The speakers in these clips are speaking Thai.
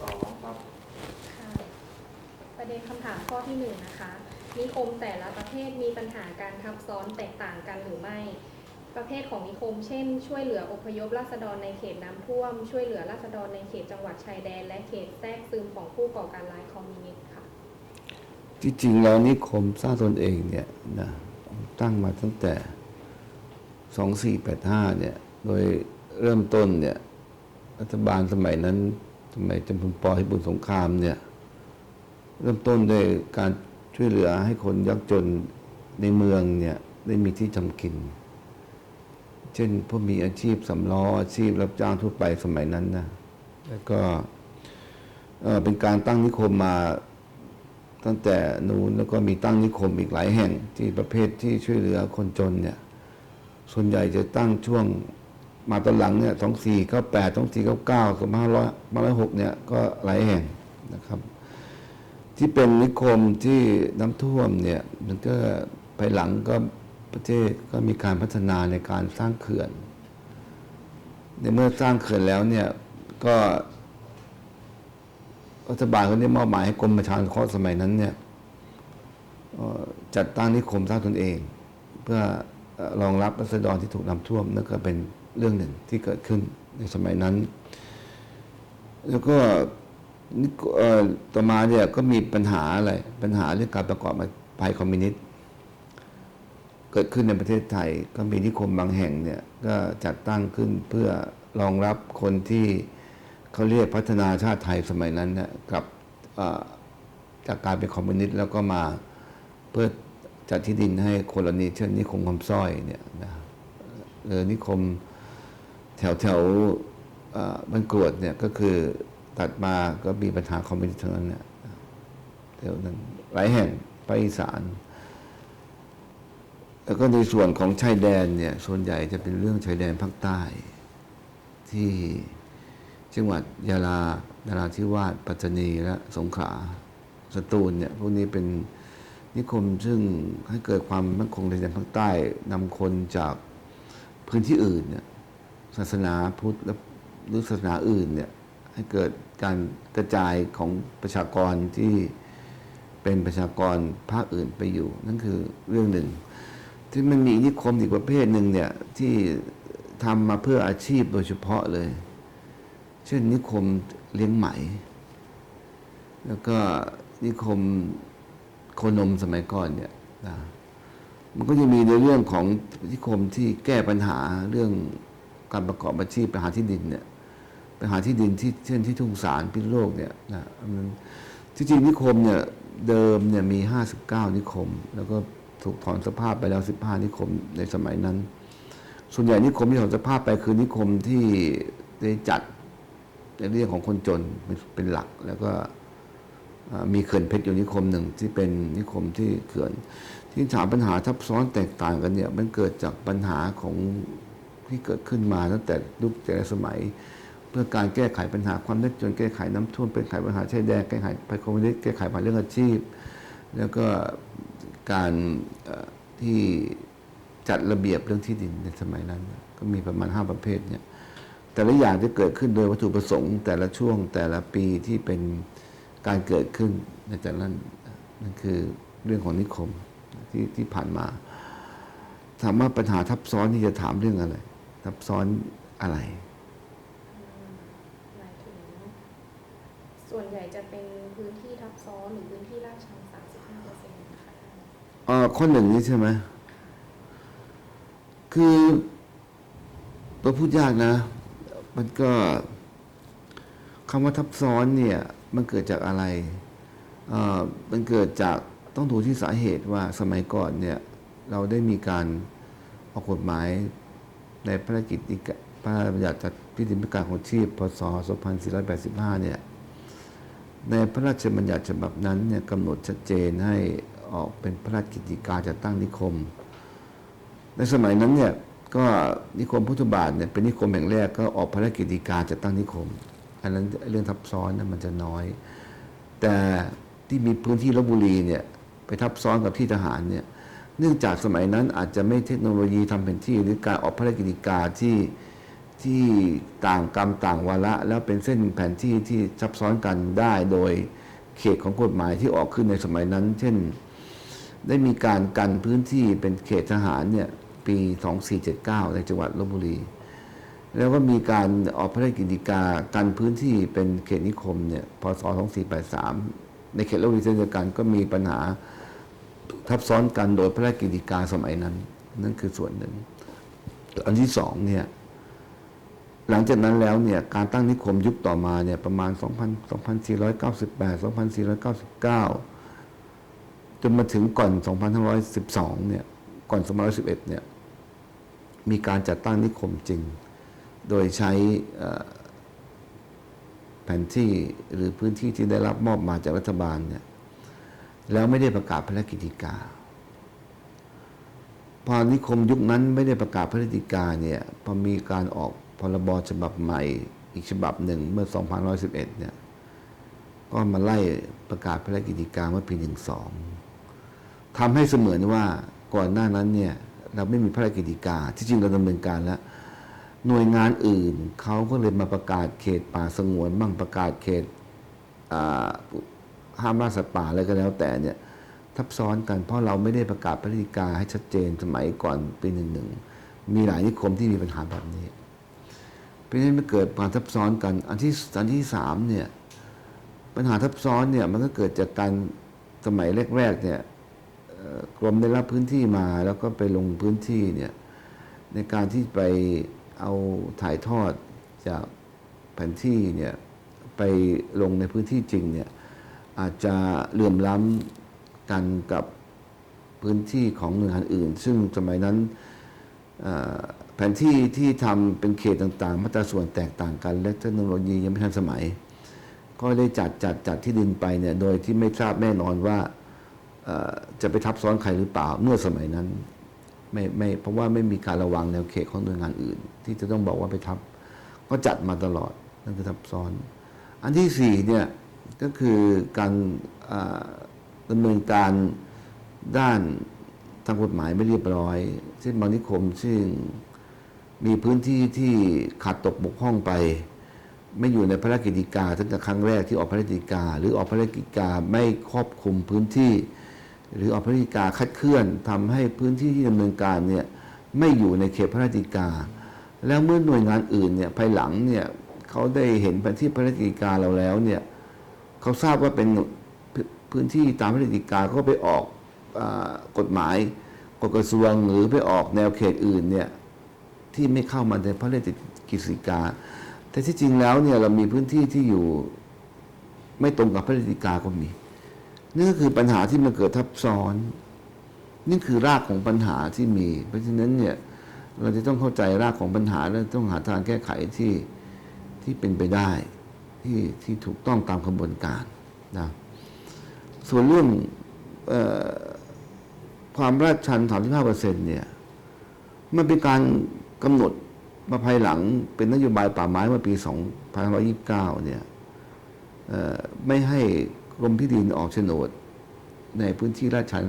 สองครับค่ะประเด็นคำถามข้อที่หนึ่งนะคะนิคมแต่ละประเภทมีปัญหาการทับซ้อนแตกต่างกันหรือไม่ ประเภทของนิคม เช่น ช่วยเหลืออพยพราษฎรในเขตน้ำท่วม ช่วยเหลือราษฎรในเขตจังหวัดชายแดน และเขตแทรกซึมของผู้ก่อการร้ายคอมมิวนิสต์ค่ะ จริงๆแล้วนิคมสร้างตนเองเนี่ยนะตั้งมาตั้งแต่ 2485เนี่ยโดยเริ่มต้นเนี่ยรัฐบาลสมัยนั้น สมัยจำพลปพิบูลสงครามเนี่ย เริ่มต้นด้วยการช่วยเหลือให้คนยากจนในเมืองเนี่ยได้มีที่ทำกิน เช่นพวกมีอาชีพสำล้ออาชีพรับจ้างทั่วไปสมัยนั้นนะแล้วก็เอ่อเป็นการตั้งนิคมมาตั้งแต่นู้นแล้วก็มีตั้งนิคมอีกหลายแห่งที่ประเภทที่ช่วยเหลือคนจนเนี่ย ส่วนใหญ่จะตั้งช่วง มาตอนหลังเนี่ยสองสี่เก้าแปดสองสี่เก้าเก้าสองพันห้าร้อยมาร้อยหกเนี่ยก็หลายแห่งนะครับ ที่เป็นนิคมที่น้ำท่วมเนี่ยมันก็ภายหลังก็ประเทศก็มีการพัฒนาในการสร้างเขื่อน ในเมื่อสร้างเขื่อนแล้วเนี่ยก็รัฐบาลเขาได้มอบหมายให้กรมประชาสงเคราะห์สมัยนั้นเนี่ยจัดตั้งนิคมสร้างตนเอง เพื่อเอ่อรองรับรัษฎรที่ถูกน้ำท่วมนั่นก็เป็น เรื่องหนึ่งที่เกิดขึ้นในสมัยนั้น แล้วก็ต่อมาเนี่ยก็มีปัญหาอะไร ปัญหาเรื่องการประกอบภัยคอมมิวนิสต์เกิดขึ้นในประเทศไทย ก็มีนิคมบางแห่งเนี่ยก็จัดตั้งขึ้นเพื่อรองรับคนที่เขาเรียกพัฒนาชาติไทยสมัยนั้นเนี่ยกลับจากการเป็นคอมมิวนิสต์แล้วก็มาเพื่อจัดที่ดินให้คนละนี้เช่นนิคมคำสร้อยเนี่ยนะเออนิคม แถวแถวบันกรวดเนี่ยก็คือตัดมาก็มีปัญหาคอมมิวนิสต์นั้นเนี่ยแถวนั้นหลายแห่งภาคอีสานแล้วก็ในส่วนของชายแดนเนี่ยส่วนใหญ่จะเป็นเรื่องชายแดนภาคใต้ ที่จังหวัดยาลานราธิวาสปัตตานีและสงขลาสตูลเนี่ยพวกนี้เป็นนิคมซึ่งให้เกิดความมั่นคงในแดนภาคใต้นำคนจากพื้นที่อื่นเนี่ย ศาสนาพุทธและหรือศาสนาอื่นเนี่ยให้เกิดการกระจายของประชากรที่เป็นประชากรภาคอื่นไปอยู่ นั่นคือเรื่องหนึ่ง ที่มันมีนิคมอีกประเภทหนึ่งเนี่ยที่ทำมาเพื่ออาชีพโดยเฉพาะเลย เช่นนิคมเลี้ยงไหม แล้วก็นิคมโคนมสมัยก่อนเนี่ยมันก็จะมีในเรื่องของนิคมที่แก้ปัญหาเรื่อง การประกอบอาชีพไปหาที่ดินเนี่ยไปหาที่ดินที่เช่นที่ทุ่งสารพิษโลกเนี่ยนะที่จริงนิคมเนี่ยเดิมเนี่ยมี 59 นิคม แล้วก็ถูกถอนสภาพไปแล้ว 15 นิคมในสมัยนั้น ส่วนใหญ่นิคมที่ถอนสภาพไปคือนิคมที่ได้จัดในเรื่องของคนจนเป็นหลัก แล้วก็มีเขื่อนเพชรอยู่นิคมหนึ่งที่เป็นนิคมที่เขื่อน ที่ถามปัญหาทับซ้อนแตกต่างกันเนี่ยมันเกิดจากปัญหาของ ที่เกิดขึ้นมาตั้งแต่ยุคแต่ละสมัย เพื่อการแก้ไขปัญหาความยากจนแก้ไขน้ำท่วมแก้ไขปัญหาชายแดนแก้ไขภัยคอมมิวนิสต์แก้ไขปัญหาเรื่องอาชีพ แล้วก็การที่จัดระเบียบเรื่องที่ดินในสมัยนั้น ก็มีประมาณห้าประเภทเนี่ยแต่ละอย่างที่เกิดขึ้นโดยวัตถุประสงค์ แต่ละช่วงแต่ละปีที่เป็นการเกิดขึ้นในแต่ละนนั่นคือเรื่องของนิคมที่ที่ผ่านมาถามว่าปัญหาทับซ้อนที่จะถามเรื่องอะไร ทับซ้อนอะไรหมายถึงส่วนใหญ่จะเป็นพื้นที่ทับซ้อนหรือพื้นที่ลาดชัน35เปอร์เซ็นต์นะคะเอ่อข้อหนึ่งนี้ใช่ไหมคือตัวพูดยากนะ มันก็คำว่าทับซ้อนเนี่ย มันเกิดจากอะไรเอ่อมันเกิดจากต้องดูที่สาเหตุว่าสมัยก่อนเนี่ย เราได้มีการออกกฎหมาย ในพระราชกิจกพระบัญญัติจัดพิธีการของชีพพศ 2485 เนี่ย ในพระราชบัญญัติฉบับนั้นเนี่ยกำหนดชัดเจนให้ออกเป็นพระราชกิจการจัดตั้งนิคม ในสมัยนั้นเนี่ยก็นิคมพุทธบาทเนี่ยเป็นนิคมแห่งแรกก็ออกพระราชกิจการจัดตั้งนิคม อันนั้นเรื่องทับซ้อนนั้นมันจะน้อย แต่ที่มีพื้นที่ลบบุรีเนี่ยไปทับซ้อนกับที่ทหารเนี่ย เนื่องจากสมัยนั้นอาจจะไม่เทคโนโลยีทำแผนที่หรือการออกพระราชกิจการที่ที่ต่างกรรมต่างวาระ แล้วเป็นเส้นแผนที่ที่ซับซ้อนกันได้โดยเขตของกฎหมายที่ออกขึ้นในสมัยนั้น เช่น ได้มีการกันพื้นที่เป็นเขตทหารเนี่ยปี 2479 ในจังหวัดลบบุรี แล้วก็มีการออกพระราชกฤษฎีการกันพื้นที่เป็นเขตนิคมเนี่ยพศ 2483 ในเขตลบบุรีเช่นเดียวกันก็มีปัญหา ทับซ้อนกันโดยพระราชกฤษฎีกาสมัยนั้น นั่นคือส่วนหนึ่ง อันที่สองเนี่ย หลังจากนั้นแล้วเนี่ยการตั้งนิคมยุคต่อมาเนี่ยประมาณ 2,000 2498 2499 จนมาถึงก่อน 2512 เนี่ย ก่อน 2511 เนี่ย มีการจัดตั้งนิคมจริง โดยใช้เอ่อแผนที่หรือพื้นที่ที่ได้รับมอบมาจากรัฐบาลเนี่ย แล้วไม่ได้ประกาศพระราชกิจฎีกา พอนิคมยุคนั้นไม่ได้ประกาศพระราชกิจฎีกาเนี่ยพอมีการออกพรบฉบับใหม่ อีกฉบับหนึ่งเมื่อ2511 เนี่ย ก็มาไล่ประกาศพระราชกิจฎีกาเมื่อปี 12ทำให้เสมือนว่าก่อนหน้านั้นเนี่ย เราไม่มีพระราชกิจฎีกา ที่จริงเราดำเนินการแล้วหน่วยงานอื่นเขาก็เลยมาประกาศเขตป่าสงวนบ้างประกาศเขตอ่า ห้ามล่าสัตว์ป่าอะไรก็แล้วแต่เนี่ยทับซ้อนกันเพราะเราไม่ได้ประกาศพระราชกิจฎีกาให้ชัดเจนสมัยก่อนปีหนึ่งหนึ่งมีหลายนิคมที่มีปัญหาแบบนี้เพราะฉะนั้นมันเกิดความทับซ้อนกัน อันที่อันที่สามเนี่ยปัญหาทับซ้อนเนี่ยมันก็เกิดจากการสมัยแรกๆเนี่ยกรมได้รับพื้นที่มาแล้วก็ไปลงพื้นที่เนี่ยในการที่ไปเอาถ่ายทอดจากแผนที่เนี่ยไปลงในพื้นที่จริงเนี่ย อาจจะเหลื่อมล้ำกันกับพื้นที่ของหน่วยงานอื่น ซึ่งสมัยนั้นแผนที่ที่ทำเป็นเขตต่างๆ มาตราส่วนแตกต่างกัน และเทคโนโลยียังไม่ทันสมัย ก็ได้จัดจัดจัดที่ดินไปเนี่ยโดยที่ไม่ทราบแน่นอนว่าจะไปทับซ้อนใครหรือเปล่าเมื่อสมัยนั้นไม่ไม่เพราะว่าไม่มีการระวังแนวเขตของหน่วยงานอื่น ที่จะต้องบอกว่าไปทับ ก็จัดมาตลอดนั่นคือทับซ้อน อันที่สี่เนี่ย ก็คือการดำเนินการด้านทางกฎหมายไม่เรียบร้อย เช่นบางนิคมซึ่งมีพื้นที่ที่ขาดตกบกพร่องไป ไม่อยู่ในพระราชกิจการตั้งแต่ครั้งแรกที่ออกพระราชกิจการหรือออกพระราชกิจการไม่ครอบคลุมพื้นที่ หรือออกพระราชกิจการคัดเคลื่อนทำให้พื้นที่ที่ดำเนินการเนี่ยไม่อยู่ในเขตพระราชกิจการแล้วเมื่อหน่วยงานอื่นเนี่ยภายหลังเนี่ยเขาได้เห็นแผนที่พระราชกิจการเราแล้วเนี่ย เขาทราบว่าเป็นพื้นที่ตามพระราชกิกาก็ไปออกอกฎหมายกฎกระทรวงหรือไปออกแนวเขตอื่นเนี่ยที่ไม่เข้ามาในพระราชกิจฎีกา แต่ที่จริงแล้วเนี่ยเรามีพื้นที่ที่อยู่ไม่ตรงกับพระราชกิจฎีกาก็มีนี่ก็คือปัญหาที่มันเกิดทับซ้อน นี่คือรากของปัญหาที่มี เพราะฉะนั้นเนี่ยเราจะต้องเข้าใจรากของปัญหาและต้องหาทางแก้ไขที่ที่เป็นไปได้ ที่ที่ถูกต้องตามกระบวนการนะส่วนเรื่องออความราดชัน 35%เนี่ยมันเป็นการกำหนดมาภายหลังเป็นนโยบายป่าไม้เมื่อปี 2529 เนี่ยเอ่อไม่ให้กรมที่ดินออกโฉนด ในพื้นที่ราดชัน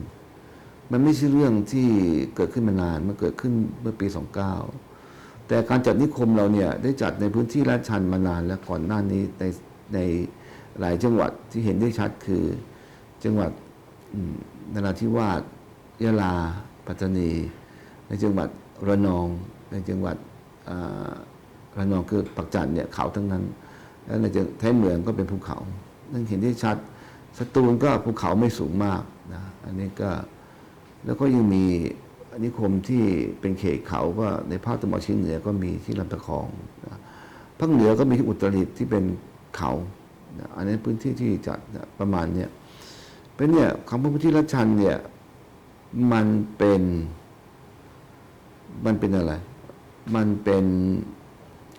35%มันไม่ใช่เรื่องที่เกิดขึ้นมานาน มันเกิดขึ้นเมื่อปี 29 แต่การจัดนิคมเราเนี่ยได้จัดในพื้นที่ลาดชันมานานแล้วก่อนหน้านี้ในในหลายจังหวัดที่เห็นได้ชัดคือ จังหวัดนราธิวาสยะลา ปัตตานี ในจังหวัดระนอง ในจังหวัดระนองคือปักจันเนี่ยเขาทั้งนั้น แล้วในจังท้ายเมืองก็เป็นภูเขา นั่นเห็นได้ชัดสตูลก็ภูเขาไม่สูงมากนะอันนี้ก็แล้วก็ยังมี นิคมที่เป็นเขตเขาก็ในภาคตะวันออกเฉียงเหนือก็มีที่ลำตะคองภาคเหนือก็มีที่อุตรดิตถ์ที่เป็นเขาอันนี้พื้นที่ที่จัดประมาณเนี้ยเป็นเนี่ยคำว่าพื้นที่รัชชันเนี่ยมันเป็นมันเป็นอะไร มันเป็น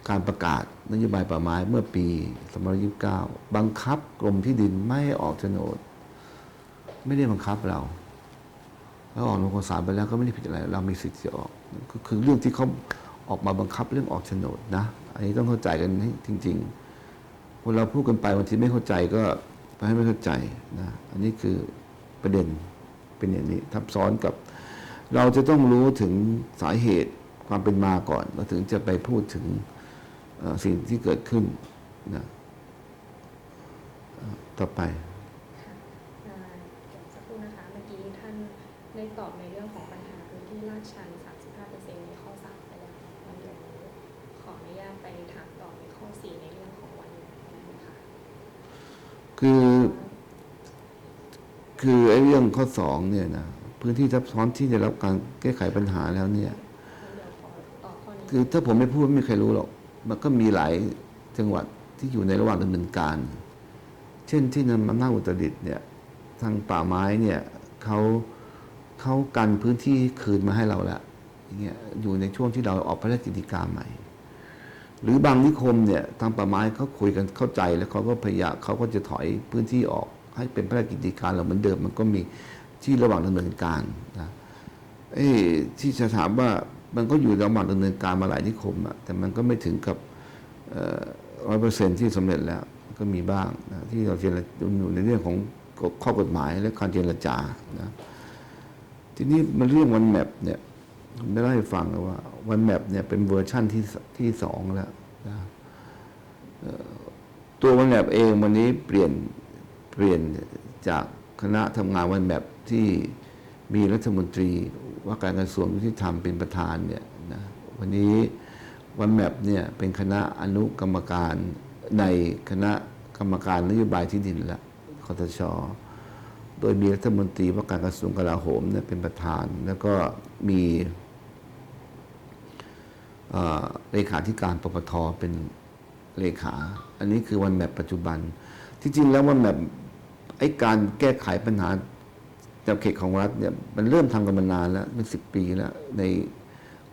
การประกาศนโยบายป่าไม้เมื่อปี2529 บังคับกรมที่ดินไม่ออกโฉนด ไม่ได้บังคับเรา แล้วออกโรงสารไปแล้วก็ไม่ได้ผิดอะไร เรามีสิทธิ์จะออก ก็คือเรื่องที่เขาออกมาบังคับเรื่องออกโฉนดนะ อันนี้ต้องเข้าใจกันให้จริง ๆ คนเราพูดกันไปบางทีไม่เข้าใจก็ไปให้ไม่เข้าใจนะ อันนี้คือประเด็นเป็นอย่างนี้ทับซ้อนกับ เราจะต้องรู้ถึงสาเหตุความเป็นมาก่อนแล้วถึงจะไปพูดถึงสิ่งที่เกิดขึ้นนะต่อไป อ่าเดี๋ยวสักครู่นะคะ เมื่อกี้ท่านได้ ตอบในเรื่องของปัญหาพื้นที่ลาดชัน 35%ในข้อ 3 ไปแล้วงั้นเดี๋ยวขออนุญาตไปถามต่อในข้อ 4 ในเรื่องของวันนี้นะคะคือ คือไอ้เรื่องข้อสองเนี่ยนะพื้นที่ซับซ้อนที่ได้รับการแก้ไขปัญหาแล้วเนี่ยงั้นเดี๋ยวขอต่อข้อนี้คือถ้าผมไม่พูดไม่มีใครรู้หรอก มันก็มีหลายจังหวัดที่อยู่ในระหว่างดำเนินการ เช่นที่นำอำนาจอุตรดิตถ์เนี่ย ทางป่าไม้เนี่ยเขา เขากันพื้นที่คืนมาให้เราแล้วอย่างเงี้ยอยู่ในช่วงที่เราออกพระราชกิจการใหม่ หรือบางนิคมเนี่ยทางป่าไม้เขาคุยกันเข้าใจแล้วเขาก็พยายามเขาก็จะถอยพื้นที่ออกให้เป็นพระราชกิจการเราเหมือนเดิมมันก็มีที่ระหว่างดำเนินการนะเอ้ที่จะถามว่ามันก็อยู่ระหว่างดำเนินการมาหลายนิคมอะแต่มันก็ไม่ถึงกับร้อยเปอร์เซ็นที่สำเร็จแล้วก็มีบ้างนะที่เราเจรจาอยู่ในเรื่องของข้อกฎหมายและการเจรจานะ ทีนี้มันเรื่องวันแมปเนี่ยผมได้เล่าให้ฟังแล้วว่าวันแมปเนี่ยเป็นเวอร์ชั่นที่ที่สองแล้วนะตัววันแมปเองวันนี้เปลี่ยนเปลี่ยนจากคณะทำงานวันแมปที่มีรัฐมนตรีว่าการกระทรวงยุติธรรมเป็นประธานเนี่ยนะวันนี้วันแมปเนี่ยเป็นคณะอนุกรรมการในคณะกรรมการนโยบายที่ดินละคอตช โดยมีรัฐมนตรีว่าการกระทรวงกลาโหมเนี่ยเป็นประธาน แล้วก็มีเเลขาธิการปปทเป็นเลขา อันนี้คือวันแมปปัจจุบัน ที่จริงแล้ววันแมปไอ้การแก้ไขปัญหาจากเขตของรัฐเนี่ยมันเริ่มทำกันมานานแล้วเป็นสิบปีแล้ว ใน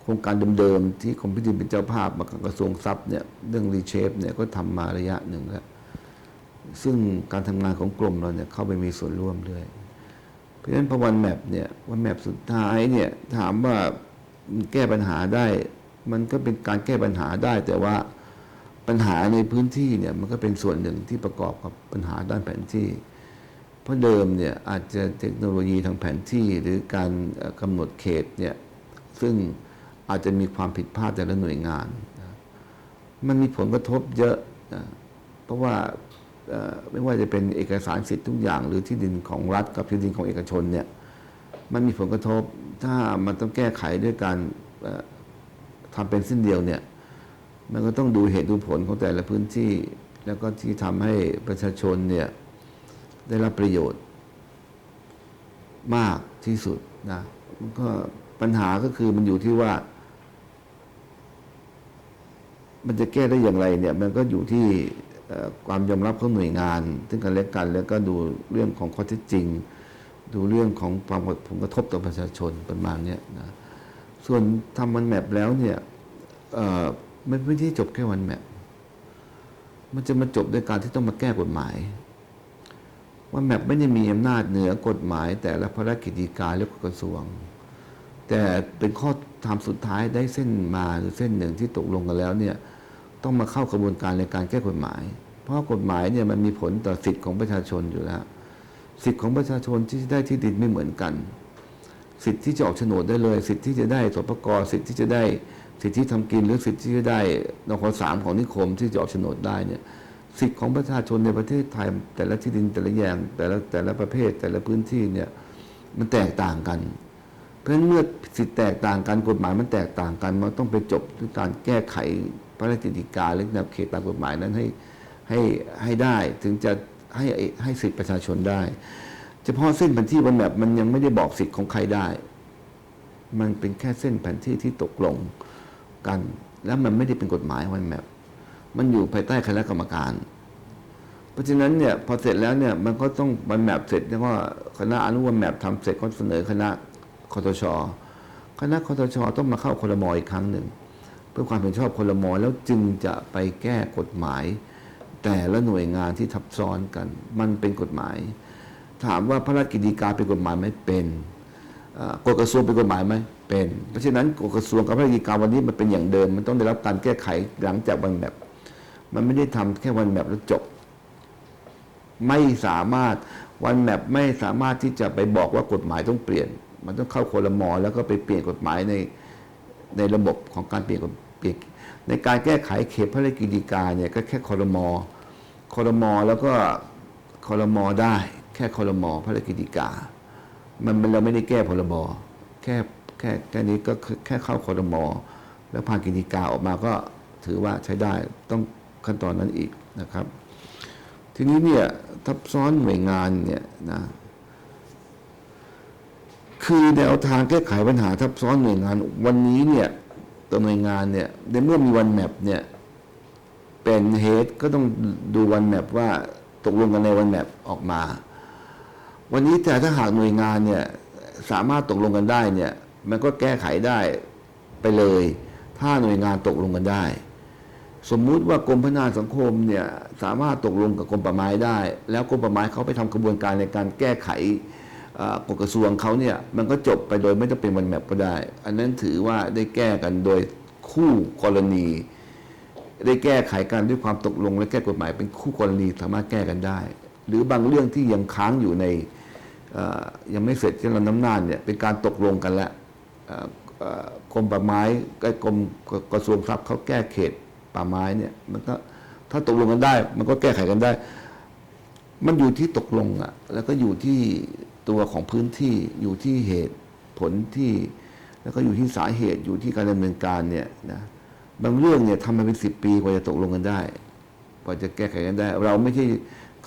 โครงการเดิมๆที่กรมพิจิตรเป็นเจ้าภาพมากับกระทรวงทรัพย์เนี่ยเรื่องรีเชฟเนี่ยก็ทำมาระยะหนึ่งแล้ว ซึ่งการทำงานของกรมเราเนี่ยเข้าไปมีส่วนร่วมด้วย เพราะฉะนั้นพอวันแมปเนี่ยวันแมปสุดท้ายเนี่ยถามว่าแก้ปัญหาได้ มันก็เป็นการแก้ปัญหาได้ แต่ว่าปัญหาในพื้นที่เนี่ยมันก็เป็นส่วนหนึ่งที่ประกอบกับปัญหาด้านแผนที่ เพราะเดิมเนี่ยอาจจะเทคโนโลยีทางแผนที่หรือการเอ่อกำหนดเขตเนี่ยซึ่งอาจจะมีความผิดพลาดแต่ละหน่วยงาน มันมีผลกระทบเยอะนะเพราะว่า ไม่ว่าจะเป็นเอกสารสิทธิ์ทุกอย่าง หรือที่ดินของรัฐกับที่ดินของเอกชนเนี่ยมันมีผลกระทบถ้ามันต้องแก้ไขด้วยการเอ่อทำเป็นสิ้นเดียวเนี่ยมันก็ต้องดูเหตุดูผลของแต่ละพื้นที่ แล้วก็ที่ทำให้ประชาชนเนี่ยได้รับประโยชน์มากที่สุดนะมันก็ปัญหาก็คือมันอยู่ที่ว่า มันจะแก้ได้อย่างไรเนี่ย มันก็อยู่ที่ ความยอมรับของหน่วยงานซึ่งกันและกัน แล้วก็ดูเรื่องของข้อเท็จจริง ดูเรื่องของความผลกระทบต่อประชาชนประมาณนี้นะส่วนทำวันแมปแล้วเนี่ยเอ่ไม่ได้จบแค่วันแมปมันจะมาจบด้วยการที่ต้องมาแก้กฎหมาย ว่าแมปไม่ได้มีอำนาจเหนือกฎหมาย แต่ละพระราชกิจการและกระทรวง แต่เป็นข้อทำสุดท้ายได้เส้นมาหรือเส้นหนึ่งที่ตกลงกันแล้วเนี่ยต้องมาเข้ากระบวนการในการแก้กฎหมาย เพราะกฎหมายเนี่ยมันมีผลต่อสิทธิ์ของประชาชนอยู่แล้ว สิทธิ์ของประชาชนที่ได้ที่ดินไม่เหมือนกัน สิทธิ์ที่จะออกโฉนดได้เลย สิทธิ์ที่จะได้สปกรสิทธิ์ที่จะได้สิทธิทำกินหรือสิทธิที่จะได้นครสามของนิคมที่จะออกโฉนดได้เนี่ยสิทธิของประชาชนในประเทศไทย แต่ละที่ดินแต่ละอย่างแต่ละแต่ละประเภทแต่ละพื้นที่เนี่ยมันแตกต่างกัน เพราะฉะนั้นเมื่อสิทธิแตกต่างกันกฎหมายมันแตกต่างกันมันต้องไปจบด้วยการแก้ไขพระราชกิจการหรือแนวเขตตามกฎหมายนั้นให้ ให้ให้ได้ถึงจะให้ให้สิทธิประชาชนได้ เฉพาะเส้นแผนที่บนแบบมันยังไม่ได้บอกสิทธิ์ของใครได้ มันเป็นแค่เส้นแผนที่ที่ตกลงกัน แล้วมันไม่ได้เป็นกฎหมายวันแบบมันอยู่ภายใต้คณะกรรมการ เพราะฉะนั้นเนี่ยพอเสร็จแล้วเนี่ยมันก็ต้องมันแมปเสร็จแล้วก็คณะอนุวันแมปทำเสร็จก็เสนอคณะคอตชคณะคอตชต้องมาเข้าคลมออีกครั้งหนึ่ง เพื่อความเห็นชอบคลมแล้วจึงจะไปแก้กฎหมาย แต่ละหน่วยงานที่ทับซ้อนกัน มันเป็นกฎหมาย ถามว่าพระราชกิจการเป็นกฎหมายไหมเป็นกฎกระทรวงเป็นกฎหมายไหมเป็น เพราะฉะนั้นกฎกระทรวงกับพระราชกิจการวันนี้มันเป็นอย่างเดิม มันต้องได้รับการแก้ไขหลังจากวันแบบ มันไม่ได้ทำแค่วันแบบแล้วจบ ไม่สามารถวันแมปไม่สามารถที่จะไปบอกว่ากฎหมายต้องเปลี่ยน มันต้องเข้าโคลมอแล้วก็ไปเปลี่ยนกฎหมายในในระบบของการเปลี่ยนเปลี่ยน ในการแก้ไขเขตพระราชกิจฎีกาเนี่ยก็แค่คอรมอคอรมอแล้วก็คอรมอได้แค่คอรมอพระราชกิจฎีกามันมันเราไม่ได้แก้พรบแค่แค่แค่นี้ก็แค่เข้าคอรมอแล้วผ่านกิจฎีกาออกมาก็ถือว่าใช้ได้ต้องขั้นตอนนั้นอีกนะครับ ทีนี้เนี่ยทับซ้อนหน่วยงานเนี่ยนะคือแนวทางแก้ไขปัญหาทับซ้อนหน่วยงาน วันนี้เนี่ย ตัวหน่วยงานเนี่ยในเมื่อมีวันแมปเนี่ยเป็นเฮดก็ต้องดูวันแมปว่าตกลงกันในวันแมปออกมา วันนี้แต่ถ้าหากหน่วยงานเนี่ยสามารถตกลงกันได้เนี่ยมันก็แก้ไขได้ไปเลย ถ้าหน่วยงานตกลงกันได้ สมมุติว่ากรมพัฒนาสังคมเนี่ยสามารถตกลงกับกรมป่าไม้ได้ แล้วกรมป่าไม้เขาไปทำกระบวนการในการแก้ไข กฎกระทรวงเขาเนี่ยมันก็จบไปโดยไม่ต้องเป็นวันแมปก็ได้ อันนั้นถือว่าได้แก้กันโดยคู่กรณี ได้แก้ไขกันด้วยความตกลงและแก้กฎหมายเป็นคู่กรณีสามารถแก้กันได้ หรือบางเรื่องที่ยังค้างอยู่ในยังไม่เสร็จเช่นลำน้ำนานเนี่ยเป็นการตกลงกันแล้วกรมป่าไม้กับกรมกระทรวงทรัพย์เขาแก้เขตป่าไม้เนี่ยมันก็ถ้าตกลงกันได้ มันก็แก้ไขกันได้ มันอยู่ที่ตกลงอะ แล้วก็อยู่ที่ ตัวของพื้นที่อยู่ที่เหตุผลที่แล้วก็อยู่ที่สาเหตุอยู่ที่การดำเนินการเนี่ยนะบางเรื่องเนี่ยทำมาเป็นสิบปีกว่าจะตกลงกันได้กว่าจะแก้ไขกันได้ เราไม่ใช่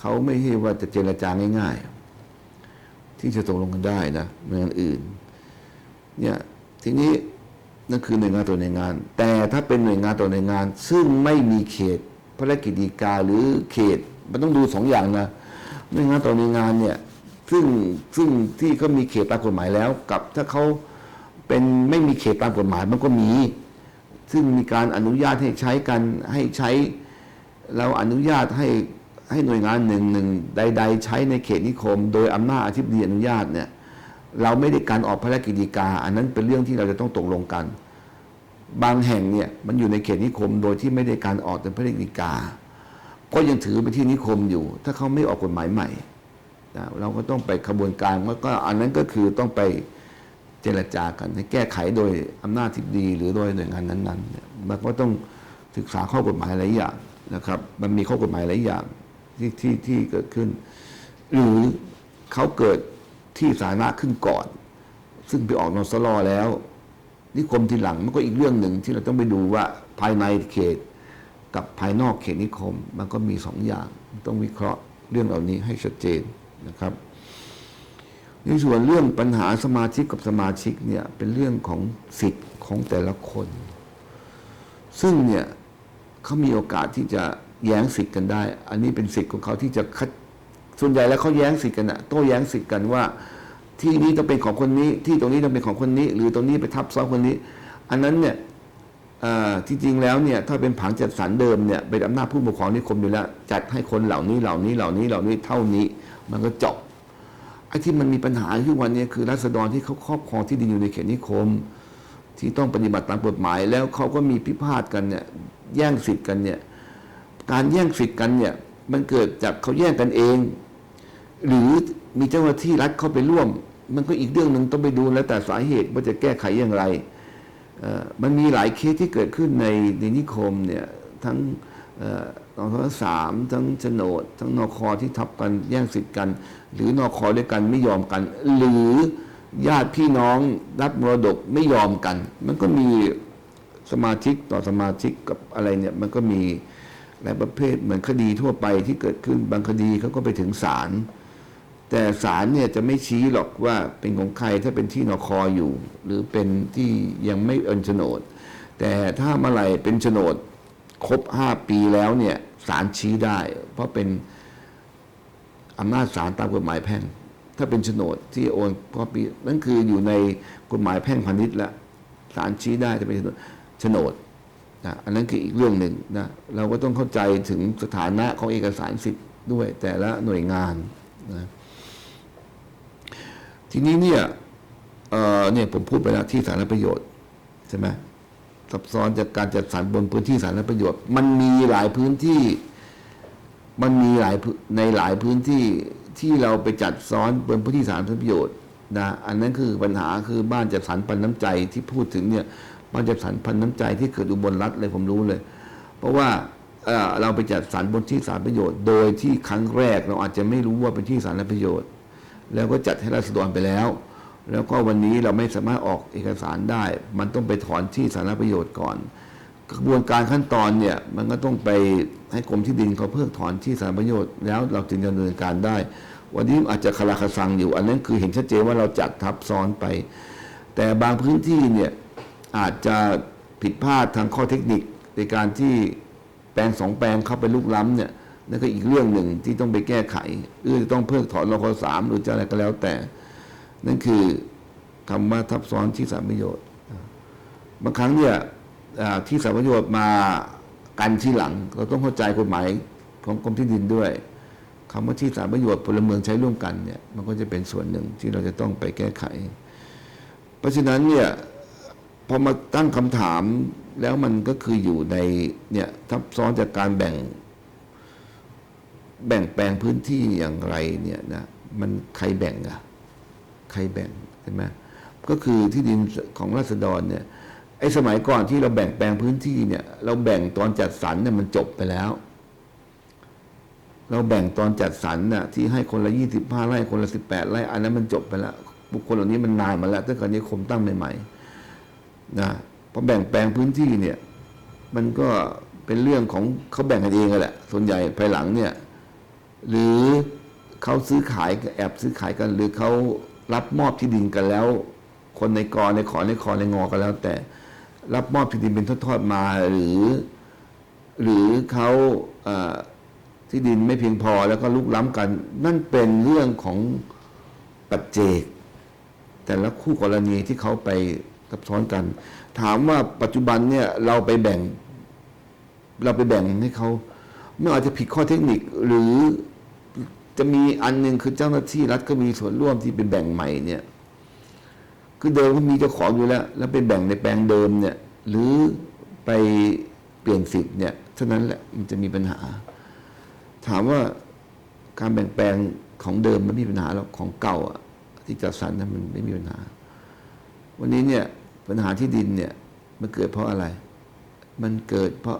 เขาไม่ใช่ว่าจะเจรจาง่าย ๆ ที่จะตกลงกันได้นะเมือนอันอื่น เนี่ยทีนี้นั่นคือหน่วยงานตัวหน่วยงาน แต่ถ้าเป็นหน่วยงานตัวหน่วยงาน ซึ่งไม่มีเขตพระราชกิจฎีกาหรือเขต มันต้องดูสองอย่างนะหน่วยงานตัวหน่วยงานเนี่ย ซึ่งซึ่งที่เขามีเขตตามกฎหมายแล้ว กับถ้าเขาเป็นไม่มีเขตตามกฎหมายมันก็มี ซึ่งมีการอนุญาตให้ใช้กันให้ใช้เราอนุญาตให้ให้หน่วยงานหนึ่งหนึ่งใด ๆ ใช้ในเขตนิคม โดยอำนาจอธิบดีอนุญาตเนี่ยเราไม่ได้การออกพระราชกิจฎีกาอันนั้นเป็นเรื่องที่เราจะต้องตกลงกัน บางแห่งเนี่ยมันอยู่ในเขตนิคม โดยที่ไม่ได้การออกเป็นพระราชกิจฎีกาก็ยังถือเป็นที่นิคมอยู่ ถ้าเขาไม่ออกกฎหมายใหม่ นะเราก็ต้องไปขบวนการแล้วก็อันนั้นก็คือต้องไปเจรจากันให้แก้ไขโดยอำนาจที่ดี หรือโดยหน่วยงานนั้นๆมันก็ต้องศึกษาข้อกฎหมายหลายอย่างนะครับ มันมีข้อกฎหมายหลายอย่างที่ที่ที่เกิดขึ้น หรือเขาเกิดที่สาธารณะขึ้นก่อน ซึ่งไปออกนสลอแล้วนิคมทีหลังมันก็อีกเรื่องหนึ่งที่เราต้องไปดูว่าภายในเขตกับภายนอกเขตนิคม มันก็มีสองอย่าง ต้องวิเคราะห์เรื่องเหล่านี้ให้ชัดเจน นะครับ ในส่วนเรื่องปัญหาสมาชิกกับสมาชิกเนี่ยเป็นเรื่องของสิทธิ์ของแต่ละคน ซึ่งเนี่ยเขามีโอกาสที่จะแย้งสิทธิ์กันได้ อันนี้เป็นสิทธิ์ของเขาที่จะคัดส่วนใหญ่แล้วเขาแย้งสิทธิ์กันอะโต้แย้งสิทธิ์กันว่า ที่นี้ต้องเป็นของคนนี้ ที่ตรงนี้ต้องเป็นของคนนี้ หรือตรงนี้ไปทับซ้อนคนนี้ อันนั้นเนี่ยที่จริงแล้วเนี่ยถ้าเป็นผังจัดสรรเดิมเนี่ยเป็นอำนาจผู้ปกครองนิคมอยู่แล้ว จัดให้คนเหล่านี้เหล่านี้เหล่านี้เหล่านี้เท่านี้ มันก็จบไอ้ที่มันมีปัญหาทุกวันนี้คือรัษฎรที่เขาครอบครองที่ดินอยู่ในเขตนิคม ที่ต้องปฏิบัติตามกฎหมาย แล้วเขาก็มีพิพาทกันเนี่ยแย่งสิทธิ์กันเนี่ยการแย่งสิทธิ์กันเนี่ยมันเกิดจากเขาแย่งกันเอง หรือมีเจ้าหน้าที่รัฐเข้าไปร่วม มันก็อีกเรื่องหนึ่งต้องไปดูแล้วแต่สาเหตุว่าจะแก้ไขอย่างไรมันมีหลายเคสที่เกิดขึ้นในในนิคมเนี่ยทั้ง เอ่อนคสามทั้งโฉนด ทั้งนคที่ทับกันแย่งสิทธิ์กัน หรือนคด้วยกันไม่ยอมกัน หรือญาติพี่น้องรับมรดกไม่ยอมกัน มันก็มีสมาชิกต่อสมาชิกกับอะไรเนี่ยมันก็มีหลายประเภทเหมือนคดีทั่วไปที่เกิดขึ้นบางคดีเขาก็ไปถึงศาลแต่ศาลเนี่ยจะไม่ชี้หรอกว่าเป็นของใครถ้าเป็นที่นคออยู่ หรือเป็นที่ยังไม่เอินโฉนด แต่ถ้าเมื่อไหร่เป็นโฉนด ครบห้าปีแล้วเนี่ยศาลชี้ได้ เพราะเป็นอำนาจศาลตามกฎหมายแพ่ง ถ้าเป็นโฉนดที่โอนพอปีนั่นคืออยู่ในกฎหมายแพ่งพาณิชย์ล้วศาลชี้ได้จะเป็นโฉนดนะอันนั้นคืออีกเรื่องหนึ่งนะเราก็ต้องเข้าใจถึงสถานะของเอกสารสิทธิ์ด้วย แต่ละหน่วยงานนะทีนี้เนี่ยเเนี่ยผมพูดไปแล้วที่สารประโยชน์ใช่ไหม ซับซ้อนจากการจัดสรรบนพื้นที่สาธารณประโยชน์ มันมีหลายพื้นที่ มันมีหลายในหลายพื้นที่ที่เราไปจัดซ้อนบนพื้นที่สาธารณประโยชน์นะอันนั้นคือปัญหาคือบ้านจัดสรรปันน้ำใจที่พูดถึงเนี่ยมานจากสรรพันน้ำใจที่เกิดอุบลรัฐเลยผมรู้เลย เพราะว่าเอ่อเราไปจัดสรรบนที่สาธารณประโยชน์ โดยที่ครั้งแรกเราอาจจะไม่รู้ว่าเป็นที่สาธารณประโยชน์ แล้วก็จัดให้ราษฎรไปแล้ว แล้วก็วันนี้เราไม่สามารถออกเอกสารได้ มันต้องไปถอนที่สาธารณประโยชน์ก่อน กระบวนการขั้นตอนเนี่ยมันก็ต้องไปให้กรมที่ดินเขาเพิกถอนที่สาธารณประโยชน์แล้วเราจึงจะดำเนินการได้ วันนี้อาจจะคลาคาซังอยู่ อันนั้นคือเห็นชัดเจนว่าเราจัดทับซ้อนไป แต่บางพื้นที่เนี่ยอาจจะผิดพลาดทางข้อเทคนิคในการที่แปลงสองแปลงเข้าไปลุกล้ำเนี่ยนั่นก็อีกเรื่องหนึ่งที่ต้องไปแก้ไขหรือต้องเพิกถอนรคสามหรือจะอะไรก็แล้วแต่ นั่นคือคำว่าทับซ้อนที่สาธารณประโยชน์บางครั้งเนี่ยที่สาธารณประโยชน์มากันที่หลัง เราต้องเข้าใจกฎหมายของกรมที่ดินด้วยคำว่าที่สาธารณประโยชน์พลเมืองใช้ร่วมกันเนี่ยมันก็จะเป็นส่วนหนึ่งที่เราจะต้องไปแก้ไข เพราะฉะนั้นเนี่ยพอมาตั้งคำถามแล้วมันก็คืออยู่ในเนี่ยทับซ้อนจากการแบ่ง แบ่งแปลงพื้นที่อย่างไรเนี่ยนะมันใครแบ่งอะใครแบ่งใช่ไหมก็คือที่ดินของราษฎรเนี่ยไอ้สมัยก่อนที่เราแบ่งแปลงพื้นที่เนี่ย เราแบ่งตอนจัดสรรเนี่ยมันจบไปแล้ว เราแบ่งตอนจัดสรรน่ะที่ให้คนละยี่สิบห้าไร่คนละสิบแปดไร่อันนั้นมันจบไปแล้วบุคคลเหล่านี้มันนานมาแล้วตั้งแต่นิคมตั้งใหม่ๆนะพอแบ่งแปลงพื้นที่เนี่ย มันก็เป็นเรื่องของเขาแบ่งกันเองอะแหละ ส่วนใหญ่ภายหลังเนี่ย หรือเขาซื้อขายแอบซื้อขายกัน หรือเขา รับมอบที่ดินกันแล้ว คนในกอในขอในคอในงอกันแล้ว แต่รับมอบที่ดินเป็นทอดๆมาหรือ หรือเขาที่ดินไม่เพียงพอแล้วก็ลุกล้ำกัน นั่นเป็นเรื่องของปัจเจก แต่ละคู่กรณีที่เขาไปซับซ้อนกัน ถามว่าปัจจุบันเนี่ยเราไปแบ่ง เราไปแบ่งให้เขาไม่อาจจะผิดข้อเทคนิคหรือ จะมีอันหนึ่งคือเจ้าหน้าที่รัฐก็มีส่วนร่วมที่เป็นแบ่งใหม่เนี่ย คือเดิมก็มีเจ้าของอยู่แล้ว แล้วไปแบ่งในแปลงเดิมเนี่ย หรือไปเปลี่ยนสิทธิ์เนี่ยเท่านั้นแหละมันจะมีปัญหา ถามว่าการแบ่งแปลงของเดิมมันไม่มีปัญหาหรอของเก่าอะที่จัดสรรนั้นมันไม่มีปัญหา วันนี้เนี่ยปัญหาที่ดินเนี่ยมันเกิดเพราะอะไร มันเกิดเพราะ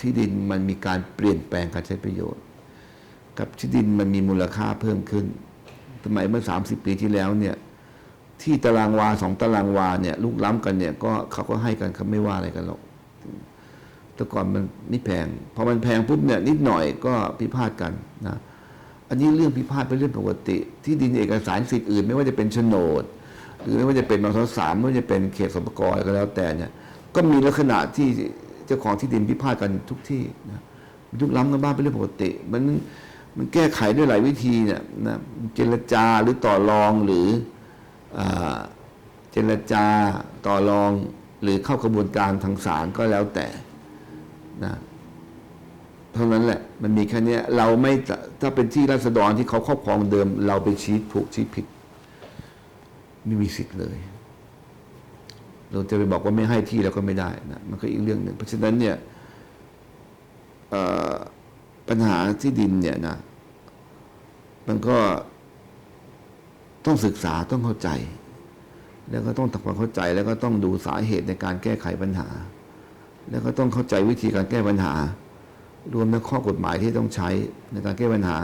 ที่ดินมันมีการเปลี่ยนแปลงการใช้ประโยชน์ กับที่ดินมันมีมูลค่าเพิ่มขึ้นสมัยเมื่อ 30 ปีที่แล้วเนี่ยที่ตารางวาสองตารางวาเนี่ยลูกล้ำกันเนี่ยก็เขาก็ให้กันเขาไม่ว่าอะไรกันหรอกแต่ก่อนมันไม่แพงพอมันแพงปุ๊บเนี่ยนิดหน่อยก็พิพาทกันนะอันนี้เรื่องพิพาทเป็นเรื่องปกติ ที่ดินเอกสารสิทธิ์อื่น ไม่ว่าจะเป็นโฉนด หรือไม่ว่าจะเป็นนทสามไม่ว่าจะเป็นเขตสปกรก็แล้วแต่เนี่ยก็มีลักษณะที่เจ้าของที่ดินพิพาทกันทุกที่นะทุกล้ำกันบ้านเป็นเรื่องปกติมัน มันแก้ไขด้วยหลายวิธีเนี่ยนะเจรจาหรือต่อรองหรืออเจรจาต่อรองหรือเข้ากระบวนการทางศาลก็แล้วแต่นะเท่านั้นแหละ มันมีแค่นี้เราไม่ถ้าเป็นที่ราษฎรที่เขาครอบครองเดิม เราไปชี้ถูกชี้ผิด ไม่มีสิทธิ์เลย เราจะไปบอกว่าไม่ให้ที่เราก็ไม่ได้นะมันก็อีกเรื่องหนึ่งเพราะฉะนั้นเนี่ยเอ่อ ปัญหาที่ดินเนี่ยนะ มันก็ต้องศึกษาต้องเข้าใจ แล้วก็ต้องทำความเข้าใจแล้วก็ต้องดูสาเหตุในการแก้ไขปัญหา แล้วก็ต้องเข้าใจวิธีการแก้ปัญหา รวมทั้งข้อกฎหมายที่ต้องใช้ในการแก้ปัญหา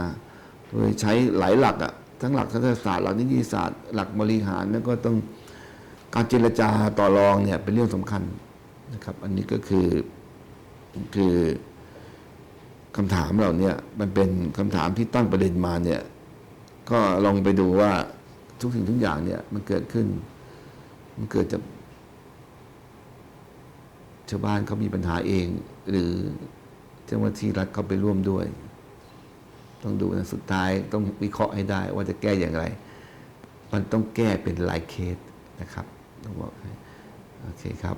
โดยใช้หลายหลักอะทั้งหลักรัฐศาสตร์หลักนิติศาสตร์หลักบริหารแล้วก็ต้องการเจรจาต่อรองเนี่ยเป็นเรื่องสำคัญนะครับ อันนี้ก็คือคือ คำถามเหล่านี้มันเป็นคำถามที่ตั้งประเด็นมาเนี่ย ก็ลองไปดูว่าทุกสิ่งทุกอย่างเนี่ย มันเกิดขึ้น มันเกิดจากชาวบ้านเขามีปัญหาเอง หรือเจ้าหน้าที่รัฐเขาไปร่วมด้วย ต้องดูนะสุดท้ายต้องวิเคราะห์ให้ได้ว่าจะแก้อย่างไร มันต้องแก้เป็นรายเคสนะครับต้องบอกโอเคครับ